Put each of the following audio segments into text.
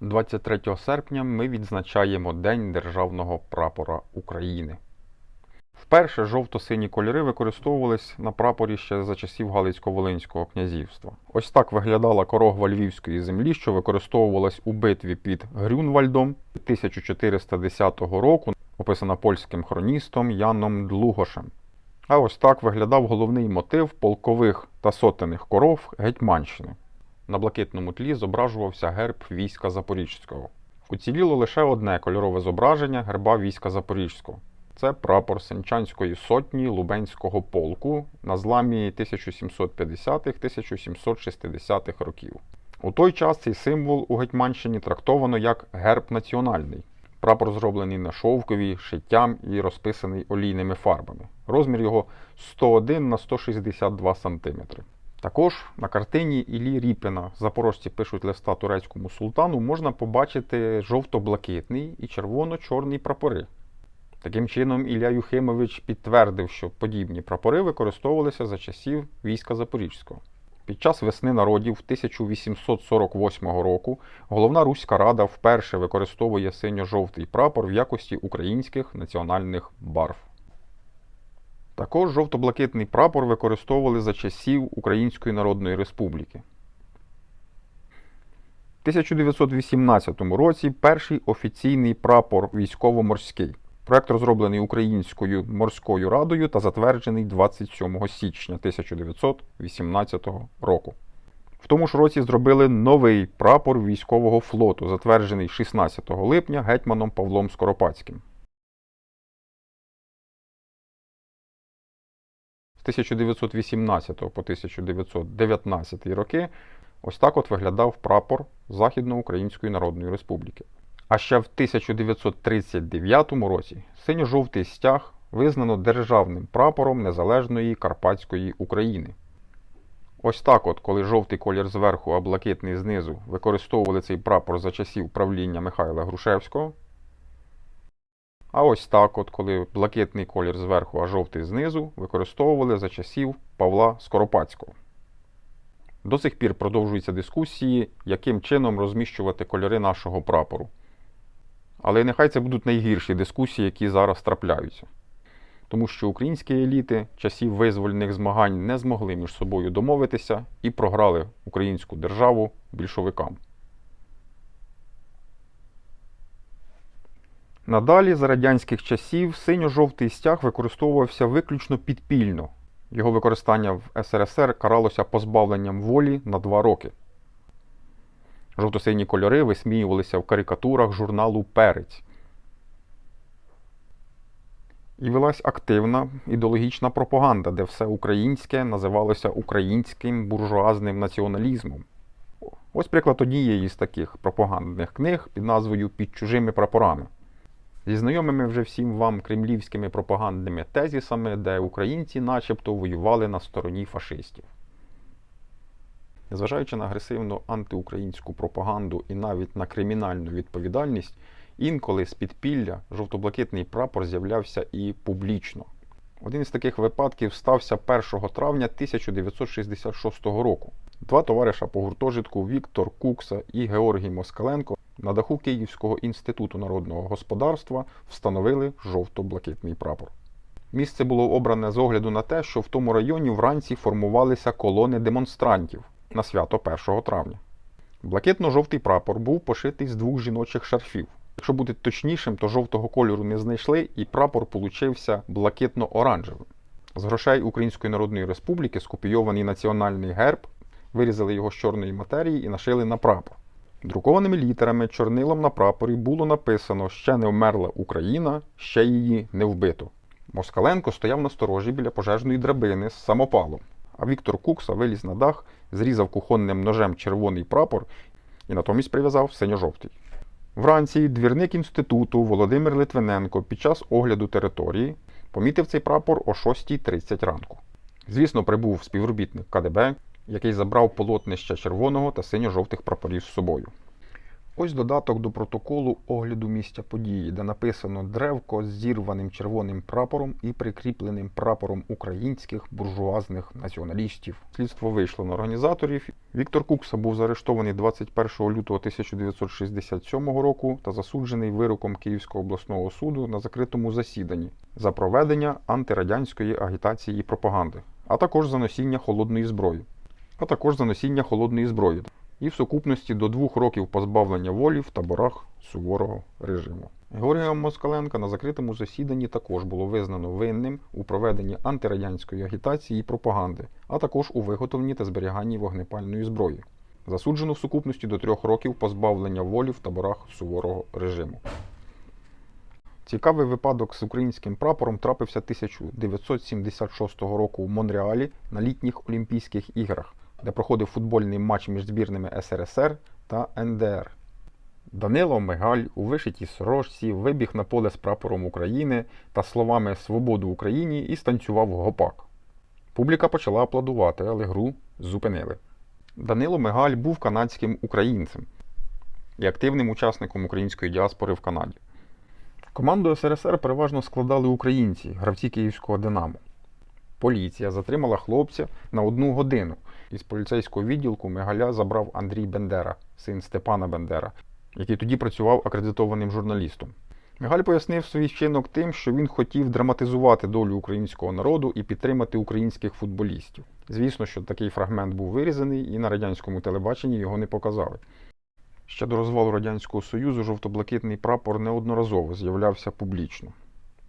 23 серпня ми відзначаємо День Державного прапора України. Вперше жовто-сині кольори використовувались на прапорі ще за часів Галицько-Волинського князівства. Ось так виглядала корогва львівської землі, що використовувалась у битві під Грюнвальдом 1410 року, описана польським хроністом Яном Длугошем. А ось так виглядав головний мотив полкових та сотених коров Гетьманщини. На блакитному тлі зображувався герб війська Запорізького. Уціліло лише одне кольорове зображення герба війська Запорізького. Це прапор Сенчанської сотні Лубенського полку на зламі 1750-1760-х років. У той час цей символ у Гетьманщині трактовано як герб національний. Прапор зроблений на шовкові, шиттям і розписаний олійними фарбами. Розмір його 101 на 162 см. Також на картині Іллі Ріпіна Запорожці пишуть листа турецькому султану, можна побачити жовто-блакитний і червоно-чорний прапори. Таким чином, Ілля Юхимович підтвердив, що подібні прапори використовувалися за часів війська Запорізького. Під час весни народів 1848 року головна Руська Рада вперше використовує синьо-жовтий прапор в якості українських національних барв. Також жовто-блакитний прапор використовували за часів Української Народної Республіки. В 1918 році перший офіційний прапор військово-морський. Проект розроблений Українською морською радою та затверджений 27 січня 1918 року. В тому ж році зробили новий прапор військового флоту, затверджений 16 липня гетьманом Павлом Скоропадським. 1918 по 1919 роки ось так от виглядав прапор Західноукраїнської Народної Республіки. А ще в 1939 році синьо-жовтий стяг визнано державним прапором незалежної Карпатської України. Ось так, от, коли жовтий колір зверху, а блакитний знизу, використовували цей прапор за часів правління Михайла Грушевського. А ось так, от, коли блакитний колір зверху, а жовтий знизу, використовували за часів Павла Скоропадського. До сих пір продовжуються дискусії, яким чином розміщувати кольори нашого прапору. Але нехай це будуть найгірші дискусії, які зараз трапляються. Тому що українські еліти часів визвольних змагань не змогли між собою домовитися і програли українську державу більшовикам. Надалі, за радянських часів, синьо-жовтий стяг використовувався виключно підпільно. Його використання в СРСР каралося позбавленням волі на два роки. Жовто-сині кольори висміювалися в карикатурах журналу Перець. І велась активна ідеологічна пропаганда, де все українське називалося українським буржуазним націоналізмом. Ось приклад однієї з таких пропагандних книг під назвою Під чужими прапорами. Зі знайомими вже всім вам кремлівськими пропагандними тезісами, де українці начебто воювали на стороні фашистів. Незважаючи на агресивну антиукраїнську пропаганду і навіть на кримінальну відповідальність, інколи з підпілля жовто-блакитний прапор з'являвся і публічно. Один із таких випадків стався 1 травня 1966 року. Два товариша по гуртожитку Віктор Кукса і Георгій Москаленко на даху Київського інституту народного господарства встановили жовто-блакитний прапор. Місце було обране з огляду на те, що в тому районі вранці формувалися колони демонстрантів на свято 1 травня. Блакитно-жовтий прапор був пошитий з двох жіночих шарфів. Якщо бути точнішим, то жовтого кольору не знайшли, і прапор получився блакитно-оранжевим. З грошей Української Народної Республіки скопійований національний герб, вирізали його з чорної матерії і нашили на прапор. Друкованими літерами чорнилом на прапорі було написано Ще не вмерла Україна, ще її не вбито. Москаленко стояв на сторожі біля пожежної драбини з самопалом, а Віктор Кукса виліз на дах, зрізав кухонним ножем червоний прапор і натомість прив'язав синьо-жовтий. Вранці двірник інституту Володимир Литвиненко під час огляду території помітив цей прапор о 6.30 ранку. Звісно, прибув співробітник КДБ, який забрав полотнища червоного та синьо-жовтих прапорів з собою. Ось додаток до протоколу огляду місця події, де написано древко з зірваним червоним прапором і прикріпленим прапором українських буржуазних націоналістів. Слідство вийшло на організаторів. Віктор Кукса був заарештований 21 лютого 1967 року та засуджений вироком Київського обласного суду на закритому засіданні за проведення антирадянської агітації і пропаганди, а також за носіння холодної зброї. А також за носіння холодної зброї і в сукупності до двох років позбавлення волі в таборах суворого режиму. Георгія Москаленка на закритому засіданні також було визнано винним у проведенні антирадянської агітації і пропаганди, а також у виготовленні та зберіганні вогнепальної зброї. Засуджено в сукупності до трьох років позбавлення волі в таборах суворого режиму. Цікавий випадок з українським прапором трапився 1976 року у Монреалі на літніх Олімпійських іграх, де проходив футбольний матч між збірними СРСР та НДР. Данило Мигаль у вишитій сорочці вибіг на поле з прапором України та словами Свободу Україні і станцював гопак. Публіка почала аплодувати, але гру зупинили. Данило Мигаль був канадським українцем і активним учасником української діаспори в Канаді. Команду СРСР переважно складали українці, гравці київського Динамо. Поліція затримала хлопця на одну годину. Із поліцейського відділку Мигаля забрав Андрій Бендера, син Степана Бендера, який тоді працював акредитованим журналістом. Мигаль пояснив свій вчинок тим, що він хотів драматизувати долю українського народу і підтримати українських футболістів. Звісно, що такий фрагмент був вирізаний, і на радянському телебаченні його не показали. Ще до розвалу Радянського Союзу жовто-блакитний прапор неодноразово з'являвся публічно.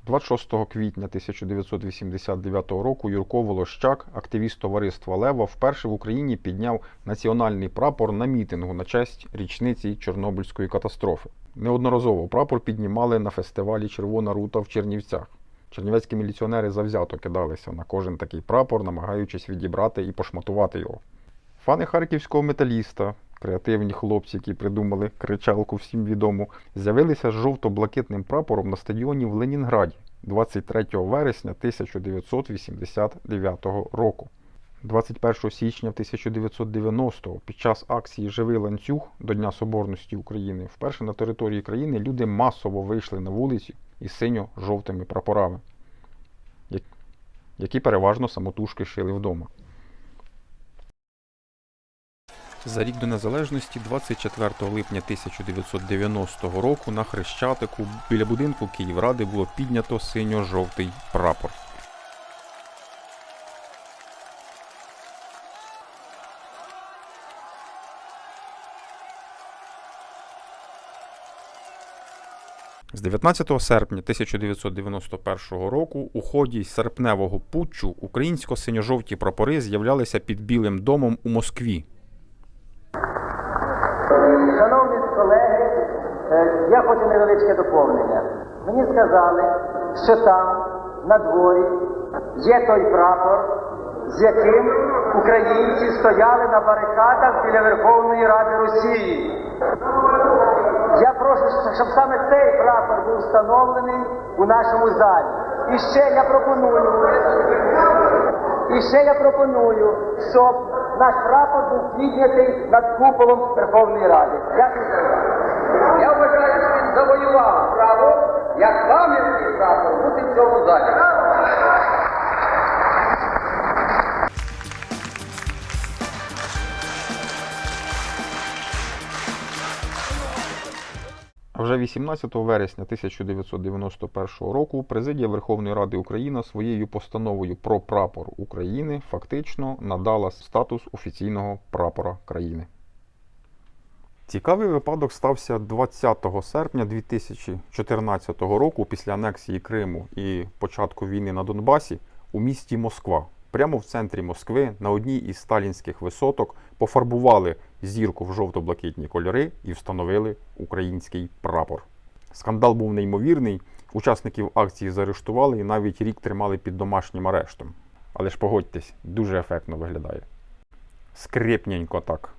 26 квітня 1989 року Юрко Волощак, активіст товариства Лева, вперше в Україні підняв національний прапор на мітингу на честь річниці Чорнобильської катастрофи. Неодноразово прапор піднімали на фестивалі Червона рута в Чернівцях. Чернівецькі міліціонери завзято кидалися на кожен такий прапор, намагаючись відібрати і пошматувати його. Фани харківського металіста, креативні хлопці, які придумали кричалку всім відому, з'явилися з жовто-блакитним прапором на стадіоні в Ленінграді 23 вересня 1989 року. 21 січня 1990-го під час акції Живий ланцюг до Дня Соборності України вперше на території країни люди масово вийшли на вулиці із синьо-жовтими прапорами, які переважно самотужки шили вдома. За рік до незалежності, 24 липня 1990 року, на Хрещатику біля будинку Київради було піднято синьо-жовтий прапор. З 19 серпня 1991 року у ході серпневого путчу українсько-синьо-жовті прапори з'являлися під Білим домом у Москві. Невеличке доповнення. Мені сказали, що там, на дворі, є той прапор, з яким українці стояли на барикадах біля Верховної Ради Росії. Я прошу, щоб саме цей прапор був встановлений у нашому залі. І ще я пропоную, і ще я пропоную, щоб наш прапор був піднятий над куполом Верховної Ради. Дякую за увагу. Я вважаю, завоював право, як пам'ятний прапор, бути в цьому залі. Вже 18 вересня 1991 року президія Верховної Ради України своєю постановою про прапор України фактично надала статус офіційного прапора країни. Цікавий випадок стався 20 серпня 2014 року після анексії Криму і початку війни на Донбасі у місті Москва. Прямо в центрі Москви на одній із сталінських висоток пофарбували зірку в жовто-блакитні кольори і встановили український прапор. Скандал був неймовірний. Учасників акції заарештували і навіть рік тримали під домашнім арештом. Але ж погодьтесь, дуже ефектно виглядає. Скрипненько так.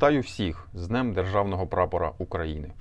Вітаю всіх з Днем Державного прапора України.